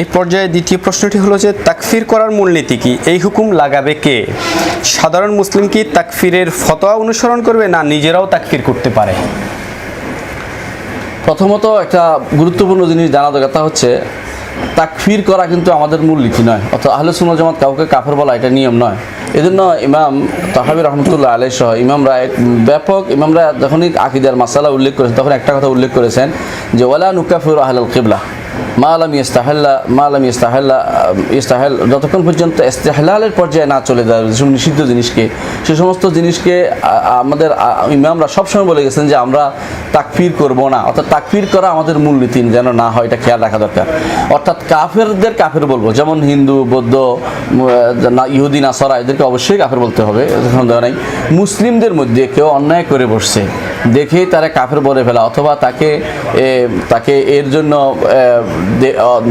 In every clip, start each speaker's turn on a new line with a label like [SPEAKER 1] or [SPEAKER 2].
[SPEAKER 1] এই পর্যায়ে দ্বিতীয় প্রশ্নটি হলো যে, তাকফির করার মূলনীতি কি? এই হুকুম লাগাবে কে? সাধারণ মুসলিম কি তাকফিরের ফতোয়া অনুসরণ করবে না নিজেরাও তাকফির করতে পারে?
[SPEAKER 2] প্রথমত একটা গুরুত্বপূর্ণ জিনিস জানা দরকার, তা হচ্ছে তাকফির করা কিন্তু আমাদের মূল নীতি নয়, অর্থাৎ আহলে সুন্নাত জামাত কাউকে কাফের বলা এটা নিয়ম নয়। এজন্য ইমাম তাহাবি রহমতুল্লাহ আলাই সহ ইমামরা এক ব্যাপক ইমামরা যখনই আকিদার মাসালা উল্লেখ করেছেন, তখন একটা কথা উল্লেখ করেছেন যে, ওয়ালা নুকাফির আহলাল কিবলা। মা আলাম ইস্তাহাল্লা মা আলাম ইস্তাহাল্লা ইস্তাহাল যতক্ষণ পর্যন্ত ইস্তেহলালের পর্যায়ে না চলে যায় যেসব নিষিদ্ধ জিনিসকে, সে সমস্ত জিনিসকে আমাদের ইমামরা সবসময় বলে গেছেন যে আমরা তাকফির করব না। অর্থাৎ তাকফির করা আমাদের মূলনীতি যেন না হয়, এটা খেয়াল রাখা দরকার। অর্থাৎ কাফেরদের কাফের বলব, যেমন হিন্দু, বৌদ্ধ ইহুদি, নাসরা, এদেরকে অবশ্যই কাফের বলতে হবে সন্দেহ নাই। মুসলিমদের মধ্যে কেউ অন্যায় করে বসছে। দেখেই তারা কাফের বলে ফেলা অথবা তাকে এ, তাকে এর জন্য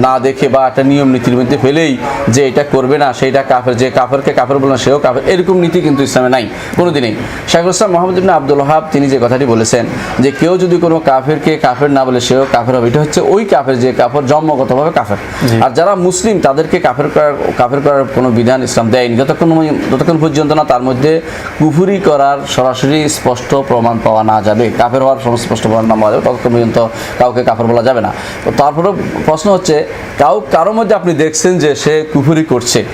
[SPEAKER 2] না দেখে বা একটা নিয়ম নীতির মধ্যে ফেলেই যে এটা করবে না সেইটা কাফের যে কাফেরকে কাফের বলে না সেও কাফের। এরকম নীতি কিন্তু ইসলামে নাই কোনো কোনোদিনই। শাহুল ইসলাম মোহাম্মদ ইবনে আব্দুল হাব তিনি যে কথাটি বলেছেন যে কেউ যদি কোনো কাফেরকে কাফের না বলে সেও কাফের হবে। এটা হচ্ছে ওই কাফের যে কাফের জন্মগতভাবে কাফের। আর যারা মুসলিম তাদেরকে কাফের করার কাফের করার কোনো বিধান ইসলাম দেয়নি। যতক্ষণ যতক্ষণ পর্যন্ত না তার মধ্যে কুফুরি করার সরাসরি স্পষ্ট প্রমাণ পাওয়া না যাবে, কাফের হওয়ার সম- স্পষ্ট প্রমাণ না পাওয়া যাবে, ততক্ষণ পর্যন্ত কাউকে কাফের বলা যাবে না। তো তারপরে প্রশ্ন হচ্ছে, কাউ কারও মধ্যে আপনি দেখছেন যে সে কুফুরি করছে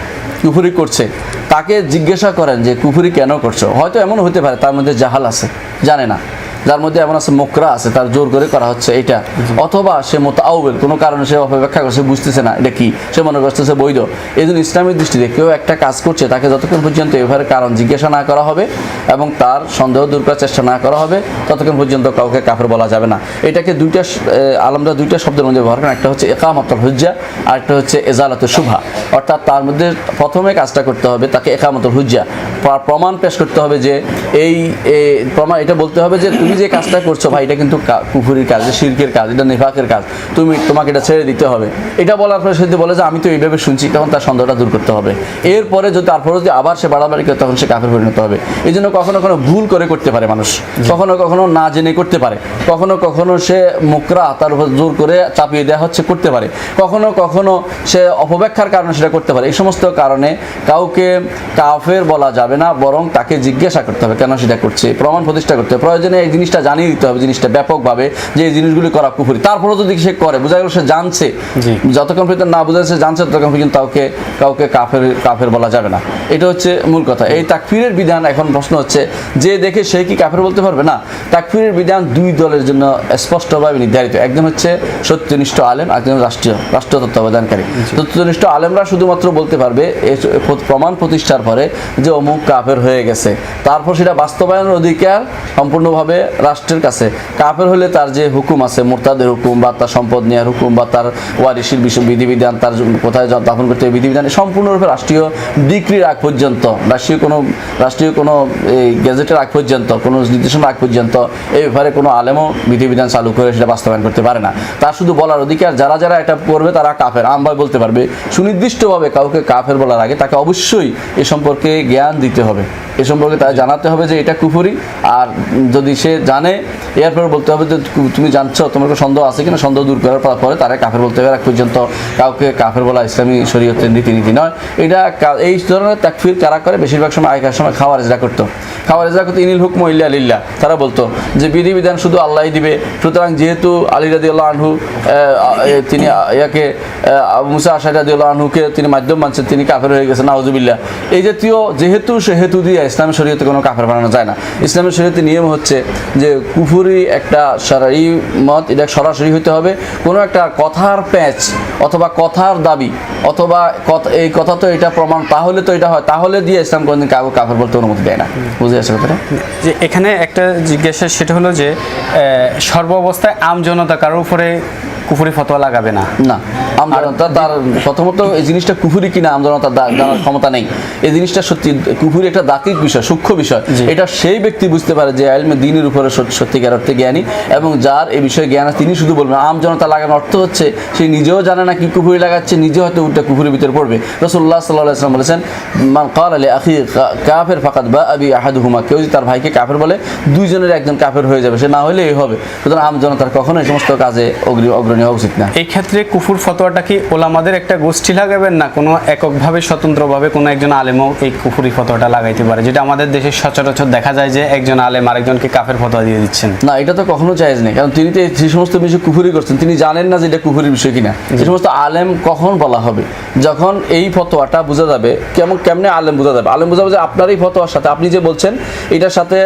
[SPEAKER 2] কুফুরি করছে, তাকে জিজ্ঞাসা করেন যে কুফুরি কেন করছ? হয়তো এমন হতে পারে, তার মধ্যে জাহাল আছে, জানে না। যার মধ্যে এমন আছে মোকরা আছে, তার জোর করে করা হচ্ছে এটা। অথবা সে মোতাউবেল, কোনো কারণে সে অপব্যাখ্যা করছে বুঝতেছে না এটা কি। সে মনে করতেছে বৈধ। এই জন্য ইসলামের দৃষ্টিতে কেউ একটা কাজ করছে, তাকে যতক্ষণ পর্যন্ত এভাবে কারণ জিজ্ঞাসা না করা হবে এবং তার সন্দেহ দূর করার চেষ্টা না করা হবে, ততক্ষণ পর্যন্ত কাউকে কাফের বলা যাবে না। এটাকে দুইটা আলমরা দুইটা শব্দের মধ্যে ব্যবহার করেন, একটা হচ্ছে একামতুল হুজ্জা, আর একটা হচ্ছে এজালাত শুভা। অর্থাৎ তার মধ্যে প্রথমে কাজটা করতে হবে তাকে একামতুল হুজ্জা। প্র- প্রমাণ পেশ করতে হবে যে এই প্রমাণ এটা বলতে হবে যে তুমি যে কাজটা করছ ভাই, এটা কিন্তু কুফুরির কাজ শিরকের কাজ, এটা নেফাকের কাজ। তুমি, তোমাকে এটা ছেড়ে দিতে হবে। এটা বলার পরে যদি বলে যে আমি তো এইভাবে শুনছি, তখন তার সন্দেহটা দূর করতে হবে। এরপরে যদি, তারপরে যদি আবার সে বাড়াবাড়ি করে, তখন সে কাফের পরিণত হবে। এই জন্য কখনো কখনো ভুল করে করতে পারে মানুষ। কখনো কখনো না জেনে করতে পারে। কখনো কখনো সে মুকরা তার উপর জোর করে চাপিয়ে দেওয়া হচ্ছে, করতে পারে। কখনো কখনো সে অপব্যাখ্যার কারণে সেটা করতে পারে। এই সমস্ত কারণে কাউকে কাফের বলা যাবে না, বরং তাকে জিজ্ঞাসা করতে হবে, কেন সেটা করছে? প্রমাণ প্রতিষ্ঠা করতে হবে। প্রয়োজনে জিনিসটা জানিয়ে দিতে হবে জিনিসটা ব্যাপকভাবে যে এই জিনিসগুলি করা কুফুরি। তারপরেও যদি সে করে বোঝা গেল সে জানছে। যতক্ষণ পর্যন্ত না বোঝা সে জানছে ততক্ষণ পর্যন্ত কাউকে কাউকে কাফের কাফের বলা যাবে না। এটা হচ্ছে মূল কথা। এই তাকফিরের বিধান এখন প্রশ্ন হচ্ছে যে দেখে সে কি কাফের বলতে পারবে? না। তাকফিরের বিধান দুই দলের জন্য স্পষ্টভাবে নির্ধারিত। একজন হচ্ছে সত্যনিষ্ঠ আলেম একজন রাষ্ট্রীয় রাষ্ট্র তত্ত্বাবধানকারী সত্যনিষ্ঠ আলেমরা শুধুমাত্র বলতে পারবে প্রমাণ প্রতিষ্ঠার পরে যে অমুক কাফের হয়ে গেছে। তারপর সেটা বাস্তবায়নের অধিকার সম্পূর্ণভাবে রাষ্ট্রের কাছে। কাফের হলে তার যে হুকুম আছে, মোরতাদের হুকুম বা তার সম্পদ নেওয়ার হুকুম বা তার ওয়ারিসির বিষয় বিধিবিধান, তার কোথায় দাফন করতে হবে বিধিবিধান সম্পূর্ণরূপে রাষ্ট্রীয় ডিগ্রির আগ পর্যন্ত, রাষ্ট্রীয় কোনো রাষ্ট্রীয় কোনো এই গেজেটের আগ পর্যন্ত, কোনো নির্দেশনা আগ পর্যন্ত এই ব্যাপারে কোনো আলেমও বিধিবিধান চালু করে সেটা বাস্তবায়ন করতে পারে না। তার শুধু বলার অধিকার, যারা যারা এটা করবে তারা কাফের। আমভাবে বলতে পারবে, সুনির্দিষ্টভাবে কাউকে কাফের বলার আগে তাকে অবশ্যই এ সম্পর্কে জ্ঞান দিতে হবে। এ সম্পর্কে তাকে জানাতে হবে যে এটা কুফুরি, আর যদি সে জানে, এরপর বলতে হবে যে তুমি জানছো, তোমার সন্দেহ আছে কিনা? সন্দেহ দূর করার পর- তারা কাফের বলতে হবে। এক পর্যন্ত কাউকে কাফের বলা ইসলামী শরীয়তের রীতিনীতি নয়। এটা এই ধরনের তাকফির কারা করে? বেশিরভাগ সময় আগেকার সময় খাওয়ার যেটা করতো। খাওয়ার ইনিল হুকম ইল্লা লিল্লা। তারা বলতো যে বিধিবিধান শুধু আল্লাহই দিবে। সুতরাং যেহেতু আলী রাদি আল্লাহ আনহু তিনি ইয়াকে মুসা আশাই রাদি আল্লাহ আনহুকে তিনি মাধ্যম মানছেন, তিনি কাফের হয়ে গেছেন, নাউজুবিল্লাহ। এই জাতীয় যেহেতু সেহেতু দিয়ে ইসলামের শরীয়তে কোনো কাফের বানানো যায় না। ইসলামের শরীয়তে নিয়ম হচ্ছে যে কুফুরি একটা সারাই মত, এটা সরাসরি হতে হবে। কোনো একটা কথার প্যাচ অথবা কথার দাবি অথবা এই কথা তো এটা প্রমাণ, তাহলে তো এটা হয়। তাহলে দিয়ে ইসলাম কোনদিন কাউকে কাফের বলতে অনুমতি দেয় না। বুঝে?
[SPEAKER 1] যে এখানে একটা জিজ্ঞাসা সেটা হলো যে সর্ব অবস্থায় আম জনতা কারোর উপরে কুফুরি ফতোয়া লাগাবে না।
[SPEAKER 2] না আমজনতা তার প্রথমত এই জিনিসটা কুফুরি কিনা আমজনতার দা- জানার ক্ষমতা নেই। এই জিনিসটা সত্যি কুফুরি একটা দাকিক বিষয় সূক্ষ্ম বিষয়। এটা সেই ব্যক্তি বুঝতে পারে যে আলমে দিনের উপরে সত- সত্যিকার অর্থে জ্ঞানী এবং যার এই বিষয়ে জ্ঞান আছে তিনি শুধু বলবেন আমজনতা লাগানোর অর্থ হচ্ছে সে নিজেও জানে না কি কুফুরি লাগাচ্ছে নিজে হয়তো উল্টা কুফুরির ভিতরে পড়বে। রসুল্লাহ সাল্লাহ আসলাম বলেছেন মান কাল আলী আখি কাফের ফাকাত বা আবি আহাদুহুমা। কেউ যদি তার ভাইকে কাফের বলে দুইজনের একজন কাফের হয়ে যাবে সে না হলে এই হবে। সুতরাং আম জনতার কখনো এই সমস্ত কাজে অগ্রি অগ্রণী নেওয়া উচিত না।
[SPEAKER 1] এই ক্ষেত্রে কুফুর ফতোয়াটা কি ওলামাদের একটা গোষ্ঠী লাগাবেন না কোনো এককভাবে স্বতন্ত্রভাবে কোনো একজন আলেমও এই কুফুরি ফতোয়াটা লাগাইতে পারে? যেটা আমাদের দেশে সচরাচর দেখা যায় যে একজন আলেম আরেকজনকে কাফের ফতোয়া দিয়ে দিচ্ছেন।
[SPEAKER 2] না এটা তো কখনো চাইজ নেই কারণ তিনি তো এই যে সমস্ত বিষয় কুফুরি করছেন তিনি জানেন না যে এটা কুফুরির বিষয় কিনা। এই সমস্ত আলেম কখন বলা হবে? যখন এই ফতোয়াটা বোঝা যাবে কেমন কেমনে আলেম বোঝা যাবে? আলেম বোঝা যাবে যে আপনার এই ফতোয়ার সাথে আপনি যে বলছেন এটার সাথে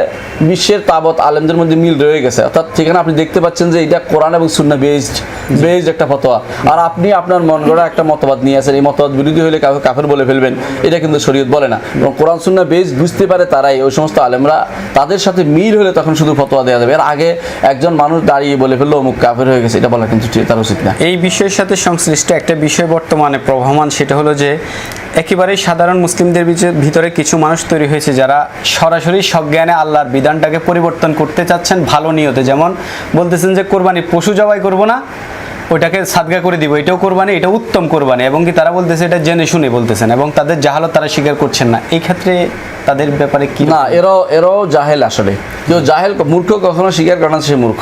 [SPEAKER 2] বিশ্বের তাবৎ আলেমদের মধ্যে মিল রয়ে গেছে। অর্থাৎ সেখানে আপনি দেখতে পাচ্ছেন যে এটা কোরআন এবং সুন্না বেসড বেসড একটা ফতোয়া। আর আপনি আপনার মন গড়া একটা মতবাদ নিয়ে আসেন। এই মতবাদ বিরোধী হলে কাউকে কাফের বলে ফেলবেন, এটা কিন্তু শরীয়ত বলে না। এবং কোরআন সুন্না বেশ বুঝতে পারে তারাই। ওই সমস্ত আলেমরা তাদের সাথে মিল হলে তখন শুধু ফতোয়া দেওয়া যাবে। এর আগে একজন মানুষ দাঁড়িয়ে বলে ফেলল, অমুক কাফের হয়ে গেছে। এটা বলা কিন্তু তার উচিত না।
[SPEAKER 1] এই বিষয়ের সাথে সংশ্লিষ্ট একটা বিষয় বর্তমানে প্রভাবমান, সেটা হলো যে একেবারেই সাধারণ মুসলিমদের ভিতরে কিছু মানুষ তৈরি হয়েছে যারা সরাসরি সজ্ঞানে আল্লাহর বিধানটাকে পরিবর্তন করতে চাচ্ছেন ভালো নিয়তে। যেমন বলতেছেন যে, কোরবানি পশু জবাই করব না, ওইটাকে সাদগা করে দিব। এটাও কোরবানি এটা উত্তম কোরবানি। এবং কি তারা বলতেছে, এটা জেনে শুনে, বলতেছেন। এবং তাদের জাহালত তারা স্বীকার করছেন না। এই ক্ষেত্রে তাদের ব্যাপারে কি?
[SPEAKER 2] না, এরাও এরাও জাহেল আসলে। কেউ জাহেল মূর্খ কখনো স্বীকার করে না সে মূর্খ।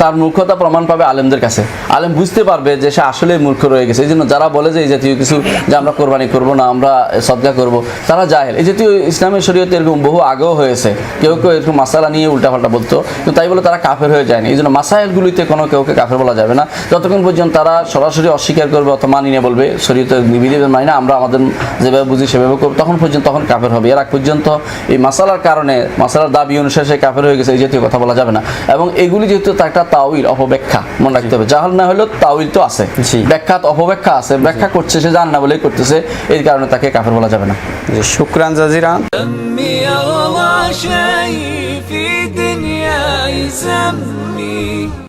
[SPEAKER 2] তার মূর্খতা প্রমাণ পাবে আলেমদের কাছে। আলেম বুঝতে পারবে যে সে আসলে মূর্খ রয়ে গেছে। এই জন্য যারা বলে যে এই জাতীয় কিছু যে আমরা কোরবানি করব না, আমরা সদগা করব, তারা জাহেল। এই জাতীয় ইসলামের শরীয়তে এরকম বহু আগেও হয়েছে। কেউ কেউ এরকম মাসালা নিয়ে উল্টাপাল্টা বলতো, কিন্তু তাই বলে তারা কাফের হয়ে যায়নি। এই জন্য মাসাইলগুলিতে কোনো কেউকে কাফের বলা যাবে না। যতক্ষণ পর্যন্ত তারা সরাসরি অস্বীকার করবে অথবা মানি না বলবে শরীয়তে বিধিবিধান মানি না, আমরা আমাদের যেভাবে বুঝি সেভাবে করব, তখন পর্যন্ত তখন কাফের হবে। এর আগ পর্যন্ত এই মাসালার কারণে মাসালার দাবি অনুসারে সে কাফের হয়ে গেছে এই জাতীয় কথা বলা যাবে না এবং এগুলি যেহেতু তার একটা তাওইল অপব্যাখ্যা মনে রাখতে হবে জাহাল না হলেও তাওইল তো আছে
[SPEAKER 1] জি।
[SPEAKER 2] ব্যাখ্যা অপব্যাখ্যা আছে ব্যাখ্যা করছে সে জানে না বলেই করতেছে এই কারণে তাকে কাফের বলা যাবে না
[SPEAKER 1] যে শুক্রান জাজিরা
[SPEAKER 3] دمي اغلى شيء في دنياي سمي